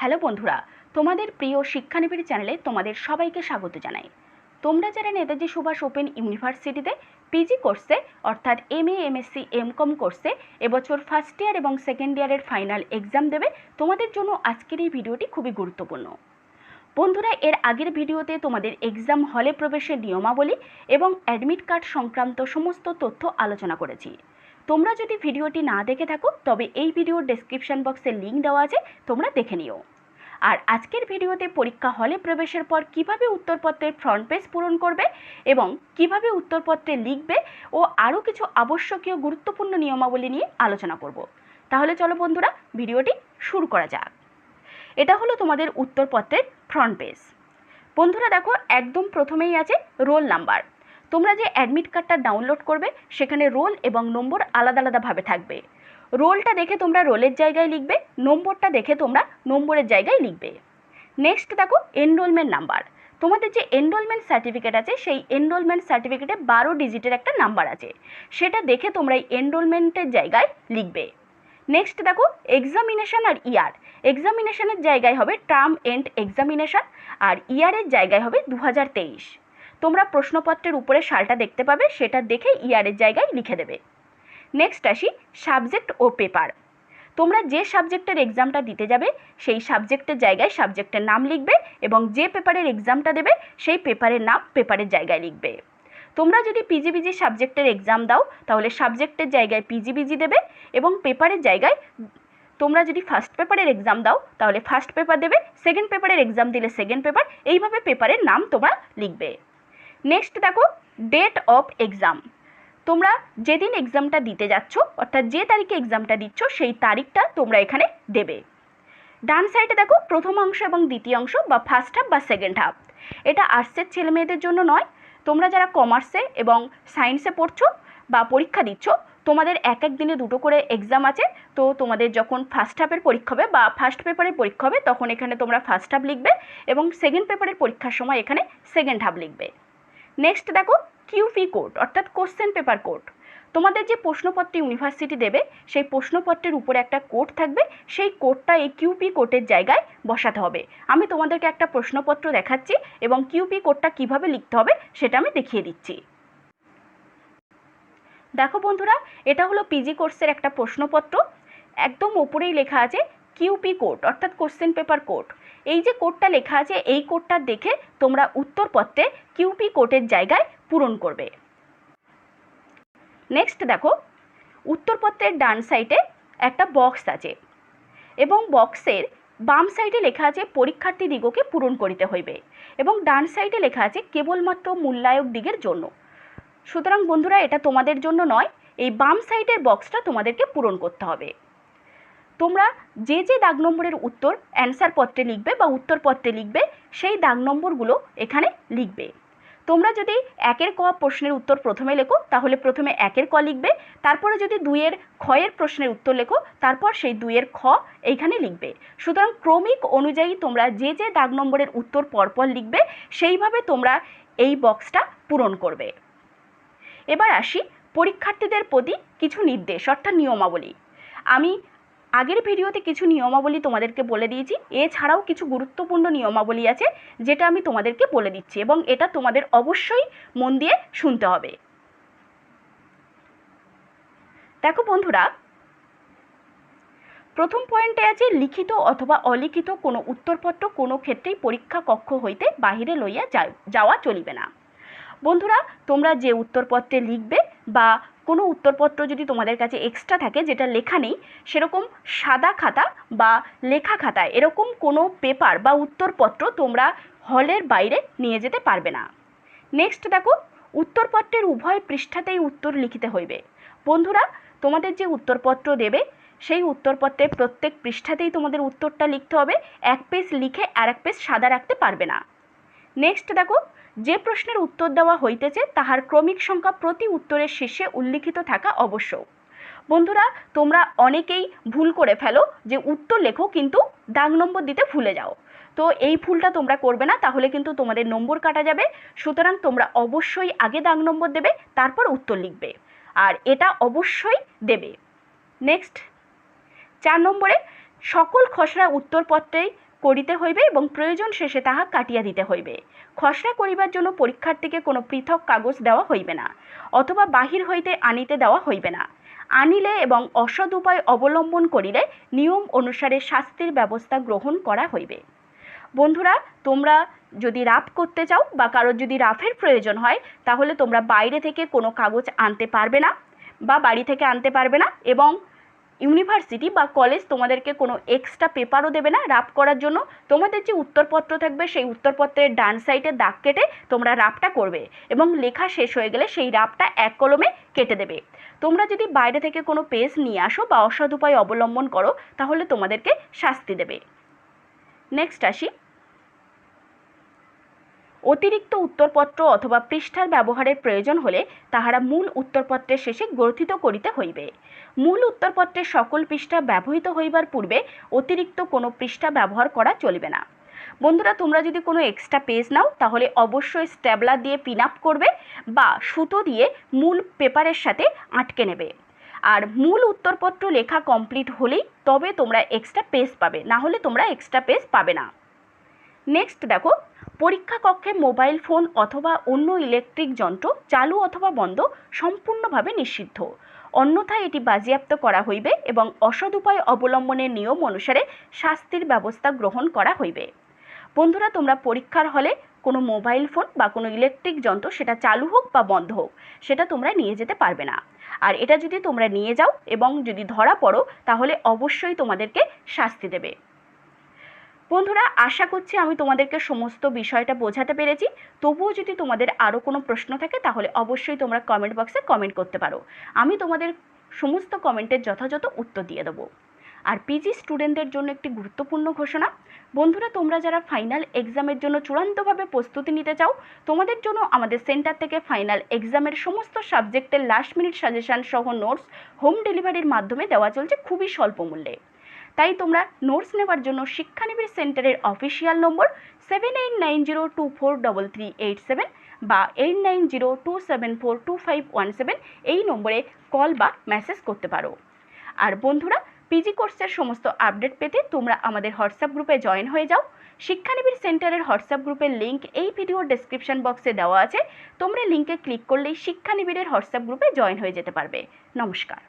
Hello বন্ধুরা, তোমাদের প্রিয় শিক্ষানিবিড় চ্যানেলে তোমাদের সবাইকে স্বাগত জানাই। তোমরা যারা নেতাজি সুভাষ ওপেন ইউনিভার্সিটিতে পিজি কোর্সে, অর্থাৎ M A, M MSc M com কোর্সে এবছর ফার্স্ট ইয়ার এবং সেকেন্ড ইয়ারের ফাইনাল এক্সাম দেবে, তোমাদের জন্য আজকের এই ভিডিওটি খুবই গুরুত্বপূর্ণ। বন্ধুরা, এর আগের ভিডিওতে তোমাদের এক্সাম হলে প্রবেশের নিয়মাবলী এবং অ্যাডমিট কার্ড সংক্রান্ত সমস্ত তথ্য আলোচনা করেছি। তোমরা যদি ভিডিওটি না দেখে থাকো, তবে এই ভিডিওর ডেসক্রিপশন বক্সে লিঙ্ক দেওয়া আছে, তোমরা দেখে নিও। আর আজকের ভিডিওতে পরীক্ষা হলে প্রবেশের পর কীভাবে উত্তরপত্রের ফ্রন্ট পেজ পূরণ করবে এবং কীভাবে উত্তরপত্রে লিখবে ও আরও কিছু আবশ্যকীয় গুরুত্বপূর্ণ নিয়মাবলী নিয়ে আলোচনা করব। তাহলে চলো বন্ধুরা, ভিডিওটি শুরু করা যাক। এটা হলো তোমাদের উত্তরপত্রের ফ্রন্ট পেজ বন্ধুরা দেখো, একদম প্রথমেই আছে রোল নাম্বার তোমরা যে অ্যাডমিট কার্ডটা ডাউনলোড করবে, সেখানে রোল এবং নম্বর আলাদা আলাদাভাবে থাকবে। রোলটা দেখে তোমরা রোলের জায়গায় লিখবে, নম্বরটা দেখে তোমরা নম্বরের জায়গায় লিখবে। নেক্সট দেখো এনরোলমেন্ট নাম্বার তোমাদের যে এনরোলমেন্ট সার্টিফিকেট আছে, সেই এনরোলমেন্ট সার্টিফিকেটে বারো ডিজিটের একটা নাম্বার আছে। সেটা দেখে তোমরা এই এনরোলমেন্টের জায়গায় লিখবে। নেক্সট দেখো এক্সামিনেশন আর ইয়ার এক্সামিনেশানের জায়গায় হবে টার্ম এন্ড এক্সামিনেশন আর ইয়ারের জায়গায় হবে দু হাজার তেইশ। তোমরা প্রশ্নপত্রের উপরে সালটা দেখতে পাবে, সেটা দেখে ইয়ারের জায়গায় লিখে দেবে। নেক্সট আসি সাবজেক্ট ও পেপার তোমরা যে সাবজেক্টের এক্সামটা দিতে যাবে, সেই সাবজেক্টের জায়গায় সাবজেক্টের নাম লিখবে এবং যে পেপারের এক্সামটা দেবে, সেই পেপারের নাম পেপারের জায়গায় লিখবে। তোমরা যদি পিজিবিজি সাবজেক্টের এক্সাম দাও, তাহলে সাবজেক্টের জায়গায় পিজিবিজি দেবে এবং পেপারের জায়গায় তোমরা যদি ফার্স্ট পেপারের এক্সাম দাও, তাহলে ফার্স্ট পেপার দেবে সেকেন্ড পেপারের এক্সাম দিলে সেকেন্ড পেপার এইভাবে পেপারের নাম তোমরা লিখবে। নেক্সট দেখো ডেট অফ এক্সাম তোমরা যেদিন এক্সামটা দিতে যাচ্ছ, অর্থাৎ যে তারিখে এক্সামটা দিচ্ছ, সেই তারিখটা তোমরা এখানে দেবে। ডান সাইডে দেখো, প্রথম অংশ এবং দ্বিতীয় অংশ, বা ফার্স্ট হাফ বা সেকেন্ড হাফ এটা আর্টসের ছেলে মেয়েদের জন্য নয়। তোমরা যারা কমার্সে এবং সায়েন্সে পড়ছো, বা পরীক্ষা দিচ্ছ, তোমাদের এক এক দিনে দুটো করে এক্সাম আছে। তো তোমাদের যখন ফার্স্ট হাফের পরীক্ষা হবে, বা ফার্স্ট পেপারের পরীক্ষা হবে, তখন এখানে তোমরা ফার্স্ট হাফ লিখবে এবং সেকেন্ড পেপারের পরীক্ষার সময় এখানে সেকেন্ড হাফ লিখবে। নেক্সট দেখো কিউপি কোড অর্থাৎ কোশ্চেন পেপার কোড তোমাদের যে প্রশ্নপত্র ইউনিভার্সিটি দেবে, সেই প্রশ্নপত্রের উপরে একটা কোড থাকবে, সেই কোডটা এই কিউপি কোডের জায়গায় বসাতে হবে। আমি তোমাদেরকে একটা প্রশ্নপত্র দেখাচ্ছি এবং কিউপি কোডটা কীভাবে লিখতে হবে সেটা আমি দেখিয়ে দিচ্ছি। দেখো বন্ধুরা, এটা হলো পিজি কোর্সের একটা প্রশ্নপত্র। একদম ওপরেই লেখা আছে কিউপি কোড অর্থাৎ কোশ্চেন পেপার কোড এই যে কোডটা লেখা আছে, এই কোডটা দেখে তোমরা উত্তরপত্রে কিউপি কোডের জায়গায় পূরণ করবে। নেক্সট দেখো, উত্তরপত্রের ডান সাইডে একটা বক্স আছে এবং বক্সের বাম সাইডে লেখা আছে, পরীক্ষার্থী দিগকে পূরণ করিতে হইবে এবং ডান সাইডে লেখা আছে, কেবলমাত্র মূল্যায়ক দিগের জন্য। সুতরাং বন্ধুরা, এটা তোমাদের জন্য নয়, এই বাম সাইডের বক্সটা তোমাদেরকে পূরণ করতে হবে। তোমরা যে যে দাগ নম্বরের উত্তর অ্যান্সার পত্রে লিখবে বা উত্তরপত্রে লিখবে, সেই দাগ নম্বরগুলো এখানে লিখবে। তোমরা যদি একের ক প্রশ্নের উত্তর প্রথমে লেখো, তাহলে প্রথমে একের ক লিখবে, তারপরে যদি দুইয়ের খয়ের প্রশ্নের উত্তর লেখো, তারপর সেই দুইয়ের খ এইখানে লিখবে। সুতরাং ক্রমিক অনুযায়ী তোমরা যে যে দাগ নম্বরের উত্তর পরপর লিখবে, সেইভাবে তোমরা এই বক্সটা পূরণ করবে। এবার আসি পরীক্ষার্থীদের প্রতি কিছু নির্দেশ, অর্থাৎ নিয়মাবলী। আমি আগের ভিডিওতে কিছু নিয়মাবলী তোমাদেরকে বলে দিয়েছি। এছাড়াও কিছু গুরুত্বপূর্ণ নিয়মাবলী আছে, যেটা আমি তোমাদেরকে বলে দিচ্ছি এবং এটা তোমাদের অবশ্যই মন দিয়ে শুনতে হবে। দেখো বন্ধুরা, প্রথম পয়েন্টে আছে লিখিত অথবা অলিখিত কোনো উত্তরপত্র কোনো ক্ষেত্রেই পরীক্ষা কক্ষ হইতে বাহিরে লইয়া যাওয়া চলিবে না। বন্ধুরা, তোমরা যে উত্তরপত্রে লিখবে বা কোনো উত্তরপত্র যদি তোমাদের কাছে এক্সট্রা থাকে, যেটা লেখা নেই, সেরকম সাদা খাতা বা লেখা খাতা, এরকম কোনো পেপার বা উত্তরপত্র তোমরা হলের বাইরে নিয়ে যেতে পারবে না। নেক্সট দেখো, উত্তরপত্রের উভয় পৃষ্ঠাতেই উত্তর লিখিতে হইবে। বন্ধুরা, তোমাদের যে উত্তরপত্র দেবে, সেই উত্তরপত্রের প্রত্যেক পৃষ্ঠাতেই তোমাদের উত্তরটা লিখতে হবে। এক পেজ লিখে আর এক পেজ সাদা রাখতে পারবে না। নেক্সট দেখো যে প্রশ্নের উত্তর দেওয়া হইতেছে, তাহার ক্রমিক সংখ্যা প্রতি উত্তরের শেষে উল্লিখিত থাকা অবশ্য বন্ধুরা, তোমরা অনেকেই ভুল করে ফেলো যে উত্তর লেখো কিন্তু দাগ নম্বর দিতে ভুলে যাও। তো এই ভুলটা তোমরা করবে না, তাহলে কিন্তু তোমাদের নম্বর কাটা যাবে। সুতরাং তোমরা অবশ্যই আগে দাগ নম্বর দেবে, তারপর উত্তর লিখবে। আর এটা অবশ্যই দেবে। নেক্সট চার নম্বরে সকল খসড়া উত্তরপত্রেই করিতে হইবে এবং প্রয়োজন শেষে তাহা কাটিয়া দিতে হইবে। খসড়া করিবার জন্য পরীক্ষার্থীকে কোনো পৃথক কাগজ দেওয়া হইবে না, অথবা বাহির হইতে আনিতে দেওয়া হইবে না। আনিলে এবং অসৎ উপায় অবলম্বন করিলে নিয়ম অনুসারে শাস্তির ব্যবস্থা গ্রহণ করা হইবে। বন্ধুরা, তোমরা যদি রাফ করতে চাও বা কারোর যদি রাফের প্রয়োজন হয়, তাহলে তোমরা বাইরে থেকে কোনো কাগজ আনতে পারবে না বা বাড়ি থেকে আনতে পারবে না এবং ইউনিভার্সিটি বা কলেজ তোমাদেরকে কোনো এক্সট্রা পেপারও দেবে না রাফ করার জন্য। তোমাদের যে উত্তরপত্র থাকবে, সেই উত্তরপত্রের ডান সাইডে দাগ কেটে তোমরা রাফটা করবে এবং লেখা শেষ হয়ে গেলে সেই রাপটা এক কলমে কেটে দেবে। তোমরা যদি বাইরে থেকে কোনো পেজ নিয়ে আসো বা অসৎ উপায় অবলম্বন করো, তাহলে তোমাদেরকে শাস্তি দেবে। নেক্সট আসি। অতিরিক্ত উত্তরপত্র অথবা পৃষ্ঠার ব্যবহারের প্রয়োজন হলে তাহারা মূল উত্তরপত্রের শেষে গ্রথিত করিতে হইবে। মূল উত্তরপত্রের সকল পৃষ্ঠা ব্যবহৃত হইবার পূর্বে অতিরিক্ত কোনো পৃষ্ঠা ব্যবহার করা চলবে না। বন্ধুরা, তোমরা যদি কোনো এক্সট্রা পেজ নাও, তাহলে অবশ্যই স্ট্যাবলার দিয়ে পিন আপ করবে বা সুতো দিয়ে মূল পেপারের সাথে আটকে নেবে। আর মূল উত্তরপত্র লেখা কমপ্লিট হলেই তবে তোমরা এক্সট্রা পেজ পাবে, না হলে তোমরা এক্সট্রা পেজ পাবে না। নেক্সট দেখো পরীক্ষা কক্ষে মোবাইল ফোন অথবা অন্য ইলেকট্রিক যন্ত্র চালু অথবা বন্ধ সম্পূর্ণভাবে নিষিদ্ধ। অন্যথায় এটি বাজেয়াপ্ত করা হইবে এবং অসৎ উপায় অবলম্বনের নিয়ম অনুসারে শাস্তির ব্যবস্থা গ্রহণ করা হইবে। বন্ধুরা, তোমরা পরীক্ষার হলে কোনো মোবাইল ফোন বা কোনো ইলেকট্রিক যন্ত্র সেটা চালু হোক বা বন্ধ হোক, সেটা তোমরা নিয়ে যেতে পারবে না। আর এটা যদি তোমরা নিয়ে যাও এবং যদি ধরা পড়ো, তাহলে অবশ্যই তোমাদেরকে শাস্তি দেবে। বন্ধুরা, আশা করছি আমি তোমাদেরকে সমস্ত বিষয়টা বোঝাতে পেরেছি। তবুও যদি তোমাদের আরও কোনো প্রশ্ন থাকে, তাহলে অবশ্যই তোমরা কমেন্ট বক্সে কমেন্ট করতে পারো। আমি তোমাদের সমস্ত কমেন্টের যথাযথ উত্তর দিয়ে দেবো। আর পিজি স্টুডেন্টদের জন্য একটি গুরুত্বপূর্ণ ঘোষণা। বন্ধুরা, তোমরা যারা ফাইনাল এক্সামের জন্য চূড়ান্তভাবে প্রস্তুতি নিতে চাও, তোমাদের জন্য আমাদের সেন্টার থেকে ফাইনাল এক্সামের সমস্ত সাবজেক্টের লাস্ট মিনিট সাজেশন সহ নোটস হোম ডেলিভারির মাধ্যমে দেওয়া চলছে খুবই স্বল্প মূল্যে। তাই তোমরা নোটস নেওয়ার জন্য শিক্ষানিবিড় সেন্টারের official number seven eight nine zero two four double three eight seven বা eight nine zero two seven four two five one seven এই নম্বরে কল বা মেসেজ করতে পারো। আর বন্ধুরা পিজি কোর্সের সমস্ত আপডেট পেতে তোমরা আমাদের হোয়াটসঅ্যাপ গ্রুপে জয়েন হয়ে যাও। শিক্ষানিবিড় সেন্টারের হোয়াটসঅ্যাপ গ্রুপের লিঙ্ক এই ভিডিওর ডেসক্রিপশন বক্সে দেওয়া আছে। তোমরা লিঙ্কে ক্লিক করলেই শিক্ষানিবিড়ের হোয়াটসঅ্যাপ গ্রুপে জয়েন হয়ে যেতে পারবে। নমস্কার।